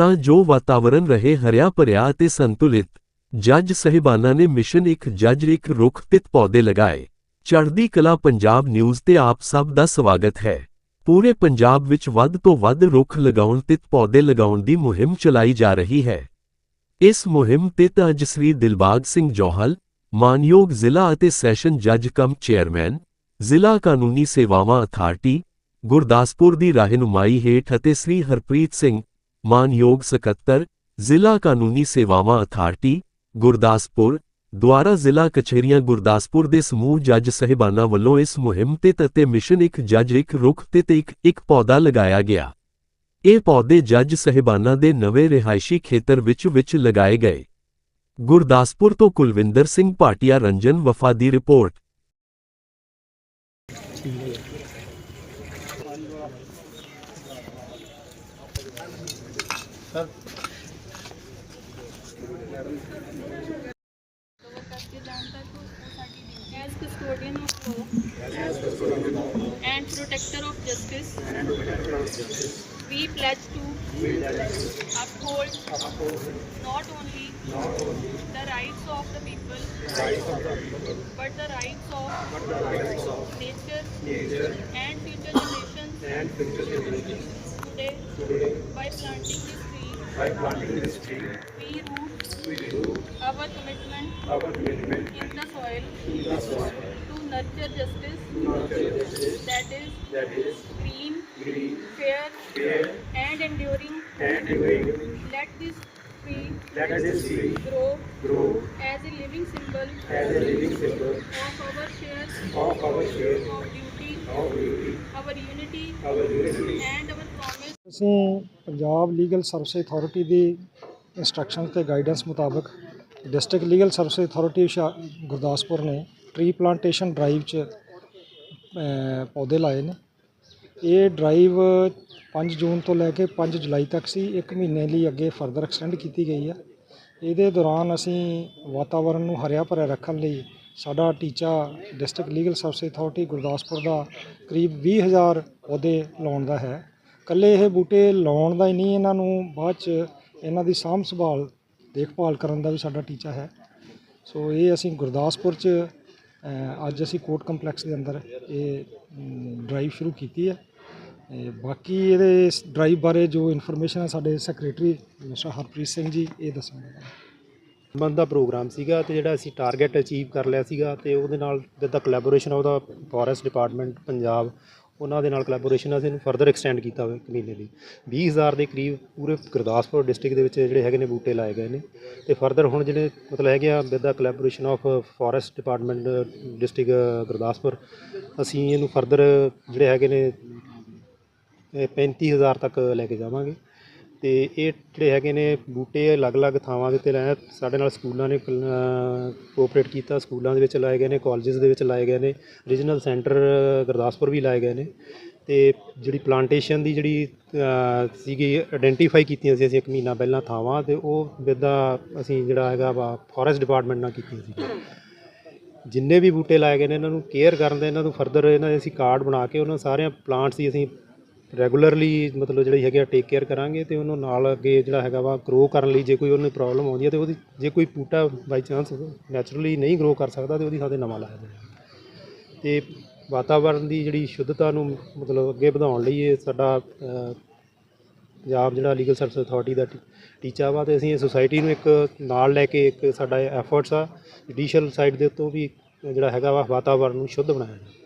ਤਾਂ ਜੋ ਵਾਤਾਵਰਣ ਰਹੇ ਹਰਿਆ ਭਰਿਆ ਅਤੇ ਸੰਤੁਲਿਤ, ਜੱਜ ਸਹਿਬਾਨਾਂ ਨੇ ਮਿਸ਼ਨ ਇੱਕ ਜੱਜ ਇੱਕ ਰੁੱਖ ਤਿਤ ਪੌਦੇ ਲਗਾਏ। ਚੜ੍ਹਦੀ ਕਲਾ ਪੰਜਾਬ ਨਿਊਜ਼ ਤੇ ਆਪ ਸਭ ਦਾ ਸਵਾਗਤ ਹੈ। ਪੂਰੇ ਪੰਜਾਬ ਵਿੱਚ ਵੱਧ ਤੋਂ ਵੱਧ ਰੁੱਖ ਲਗਾਉਣ, ਤਿਤ ਪੌਦੇ ਲਗਾਉਣ ਦੀ ਮੁਹਿੰਮ ਚਲਾਈ ਜਾ ਰਹੀ ਹੈ। ਇਸ ਮੁਹਿੰਮ ਤਹਿਤ ਅੱਜ ਸ੍ਰੀ ਦਿਲਬਾਗ ਸਿੰਘ ਜੋਹਲ, ਮਾਨਯੋਗ ਜ਼ਿਲ੍ਹਾ ਅਤੇ ਸੈਸ਼ਨ ਜੱਜ ਕਮ ਚੇਅਰਮੈਨ, ਜ਼ਿਲ੍ਹਾ ਕਾਨੂੰਨੀ ਸੇਵਾਵਾਂ ਅਥਾਰਟੀ, ਗੁਰਦਾਸਪੁਰ ਦੀ ਰਹਿਨੁਮਾਈ ਹੇਠ ਅਤੇ ਸ੍ਰੀ ਹਰਪ੍ਰੀਤ ਸਿੰਘ ਮਾਨਯੋਗ ਸਕੱਤਰ, ਜ਼ਿਲ੍ਹਾ ਕਾਨੂੰਨੀ ਸੇਵਾਵਾਂ ਅਥਾਰਟੀ, ਗੁਰਦਾਸਪੁਰ, ਦੁਆਰਾ ਜ਼ਿਲ੍ਹਾ ਕਚਹਿਰੀਆਂ ਗੁਰਦਾਸਪੁਰ ਦੇ ਸਮੂਹ ਜੱਜ ਸਹਿਬਾਨਾਂ ਵੱਲੋਂ ਇਸ ਮੁਹਿੰਮ ਤੇ ਅਤੇ ਮਿਸ਼ਨ ਇੱਕ ਜੱਜ ਇੱਕ ਰੁੱਖ ਤੇ ਇੱਕ ਇੱਕ ਪੌਦਾ ਲਗਾਇਆ ਗਿਆ। ਇਹ ਪੌਦੇ ਜੱਜ ਸਹਿਬਾਨਾਂ ਦੇ ਨਵੇਂ ਰਿਹਾਇਸ਼ੀ ਖੇਤਰ ਵਿੱਚ ਵਿੱਚ ਲਗਾਏ ਗਏ। ਗੁਰਦਾਸਪੁਰ ਤੋਂ ਕੁਲਵਿੰਦਰ ਸਿੰਘ ਭਾਟੀਆ, ਰੰਜਨ ਵਫਾ ਦੀ report. As custodian of and protector of justice, we pledge to uphold not only the rights of the people, but the rights of nature and future generations. Today, planting this tree, by planting this tree, we root, we root our commitment, our commitment in the soil, in the soil. to nurture justice, nurture justice that is, that is green, green, fair, fair, and enduring, and enduring. Let this tree, let this tree grow, grow as a living symbol, as a living symbol of our share, of our share, of duty, of duty, our unity, our unity, and our ਅਸੀਂ Punjab legal service authority ਦੀ instruction ਤੇ guidance ਮੁਤਾਬਕ district legal service authority Gurdaspur ਨੇ tree plantation drive 'ਚ ਪੌਦੇ ਲਾਏ ਨੇ। ਇਹ ਡਰਾਈਵ 5 ਜੂਨ ਤੋਂ ਲੈ ਕੇ 5 ਜੁਲਾਈ ਤੱਕ ਸੀ। ਇੱਕ ਮਹੀਨੇ ਲਈ ਅੱਗੇ ਫਰਦਰ ਐਕਸਟੈਂਡ ਕੀਤੀ ਗਈ ਹੈ ਇਹਦੇ ਦੌਰਾਨ ਅਸੀਂ ਵਾਤਾਵਰਣ ਨੂੰ ਹਰਿਆ ਭਰਿਆ ਰੱਖਣ ਲਈ ਸਾਡਾ ਟੀਚਾ district legal service authority Gurdaspur ਦਾ ਕਰੀਬ 20000 ਪੌਦੇ ਲਾਉਣ ਦਾ ਹੈ। ਇਕੱਲੇ ਇਹ ਬੂਟੇ ਲਾਉਣ ਦਾ ਹੀ ਨਹੀਂ, ਇਹਨਾਂ ਨੂੰ ਬਾਅਦ ਚ ਇਹਨਾਂ ਦੀ ਸਾਂਭ ਸੰਭਾਲ, ਦੇਖਭਾਲ ਕਰਨ ਦਾ ਵੀ ਸਾਡਾ ਟੀਚਾ ਹੈ। ਸੋ ਇਹ ਅਸੀਂ ਗੁਰਦਾਸਪੁਰ ਚ ਅੱਜ ਅਸੀਂ ਕੋਰਟ ਕੰਪਲੈਕਸ ਦੇ ਅੰਦਰ ਇਹ ਡਰਾਈਵ ਸ਼ੁਰੂ ਕੀਤੀ ਹੈ। ਬਾਕੀ ਇਹਦੇ ਇਸ ਡਰਾਈਵ ਬਾਰੇ ਜੋ ਇਨਫੋਰਮੇਸ਼ਨ ਹੈ ਸਾਡੇ ਸੈਕਟਰੀ ਮਿਸਟਰ ਹਰਪ੍ਰੀਤ ਸਿੰਘ ਜੀ, ਇਹ ਦੱਸਣਗੇ। ਮੰਥ ਦਾ ਪ੍ਰੋਗਰਾਮ ਸੀਗਾ ਤੇ ਜਿਹੜਾ ਅਸੀਂ ਟਾਰਗੇਟ ਅਚੀਵ ਕਰ ਲਿਆ ਸੀਗਾ ਤੇ ਉਹਦੇ ਨਾਲ ਜਿੱਦਾਂ ਕੋਲੈਬੋਰੇਸ਼ਨ ਉਹਦਾ ਫੋਰੈਸਟ ਡਿਪਾਰਟਮੈਂਟ ਪੰਜਾਬ ਉਹਨਾਂ ਦੇ ਨਾਲ ਕੋਲੈਬੋਰੇਸ਼ਨ ਅਸੀਂ ਇਹਨੂੰ ਫਰਦਰ ਐਕਸਟੈਂਡ ਕੀਤਾ ਹੋਇਆ ਇੱਕ ਮਹੀਨੇ ਲਈ। 20000 ਦੇ ਕਰੀਬ ਪੂਰੇ ਗੁਰਦਾਸਪੁਰ ਡਿਸਟ੍ਰਿਕਟ ਦੇ ਵਿੱਚ ਜਿਹੜੇ ਹੈਗੇ ਨੇ ਬੂਟੇ ਲਾਏ ਗਏ ਨੇ। ਤੇ ਫਰਦਰ ਹੁਣ ਜਿਹੜੇ ਮਤਲਬ ਹੈਗੇ ਆ with the collaboration of forest department district Gurdaspur, ਅਸੀਂ ਇਹਨੂੰ ਫਰਦਰ ਜਿਹੜੇ ਹੈਗੇ ਨੇ, ਇਹ 35000 ਤੱਕ ਲੈ ਕੇ ਜਾਵਾਂਗੇ। ਤੇ ਇਹ ਜਿਹੜੇ ਹੈਗੇ ਨੇ ਬੂਟੇ ਅਲੱਗ-ਅਲੱਗ ਥਾਵਾਂ ਦੇ ਉੱਤੇ ਲਾਏ ਸਾਡੇ ਨਾਲ ਸਕੂਲਾਂ ਨੇ ਕੋਆਪਰੇਟ ਕੀਤਾ। ਸਕੂਲਾਂ ਦੇ ਵਿੱਚ ਲਾਏ ਗਏ ਨੇ ਕਾਲਜਸ ਦੇ ਵਿੱਚ ਲਾਏ ਗਏ ਨੇ। ਰੀਜਨਲ ਸੈਂਟਰ ਗੁਰਦਾਸਪੁਰ ਵੀ ਲਾਏ ਗਏ ਨੇ। ਤੇ ਜਿਹੜੀ ਪਲਾਂਟੇਸ਼ਨ ਦੀ ਜਿਹੜੀ ਸੀਗੀ ਆਇਡੈਂਟੀਫਾਈ ਕੀਤੀਆਂ ਸੀ ਅਸੀਂ ਇੱਕ ਮਹੀਨਾ ਪਹਿਲਾਂ ਥਾਵਾਂ ਤੇ ਉਹ ਵਿਦਾ ਅਸੀਂ ਜਿਹੜਾ ਹੈਗਾ ਵਾ ਫੋਰੈਸਟ ਡਿਪਾਰਟਮੈਂਟ ਨਾਲ ਕੀਤੀਆਂ ਸੀ। ਜਿੰਨੇ ਵੀ ਬੂਟੇ ਲਾਏ ਗਏ ਨੇ ਇਹਨਾਂ ਨੂੰ ਕੇਅਰ ਕਰਨ ਦੇ, ਇਹਨਾਂ ਨੂੰ ਫਰਦਰ ਇਹਨਾਂ ਦੇ ਅਸੀਂ ਕਾਰਡ ਬਣਾ ਕੇ ਉਹਨਾਂ ਸਾਰਿਆਂ ਪਲਾਂਟਸ ਦੀ ਅਸੀਂ ਰੈਗੂਲਰਲੀ ਮਤਲਬ ਜਿਹੜੀ ਹੈਗੀ ਆ ਟੇਕ ਕੇਅਰ ਕਰਾਂਗੇ ਤੇ ਉਹਨੂੰ ਨਾਲ ਅੱਗੇ ਜਿਹੜਾ ਹੈਗਾ ਵਾ ਗਰੋ ਕਰਨ ਲਈ ਜੇ ਕੋਈ ਉਹਨੂੰ ਪ੍ਰੋਬਲਮ ਆਉਂਦੀ ਹੈ ਤੇ ਉਹਦੀ ਜੇ ਕੋਈ ਬੂਟਾ ਬਾਈ ਚਾਂਸ ਨੈਚੁਰਲੀ ਨਹੀਂ ਗਰੋ ਕਰ ਸਕਦਾ ਤੇ ਉਹਦੀ ਥਾਂ ਤੇ ਨਵਾਂ ਲਾਇਆ ਜਾਏਗਾ ਤੇ ਵਾਤਾਵਰਣ ਦੀ ਜਿਹੜੀ ਸ਼ੁੱਧਤਾ ਨੂੰ ਮਤਲਬ ਅੱਗੇ ਵਧਾਉਣ ਲਈ ਇਹ ਸਾਡਾ ਅ, ਪੰਜਾਬ ਜਿਹੜਾ ਲੀਗਲ ਸਰਵਿਸ ਅਥਾਰਟੀ ਦਾ ਟੀ- ਟੀਚਾ ਵਾ ਤੇ ਅਸੀਂ ਇਹ ਸੁਸਾਇਟੀ ਨੂੰ ਇੱਕ ਨਾਲ ਲੈ ਕੇ ਇੱਕ ਸਾਡਾ ਐਫਰਟਸ ਆ ਜੁਡੀਸ਼ੀਅਲ ਸਾਈਡ ਦੇ ਉੱਤੋਂ ਵੀ ਜਿਹੜਾ ਹੈਗਾ ਵਾ ਵਾਤਾਵਰਣ ਨੂੰ ਸ਼ੁੱਧ ਬਣਾਇਆ ਜਾਵੇ।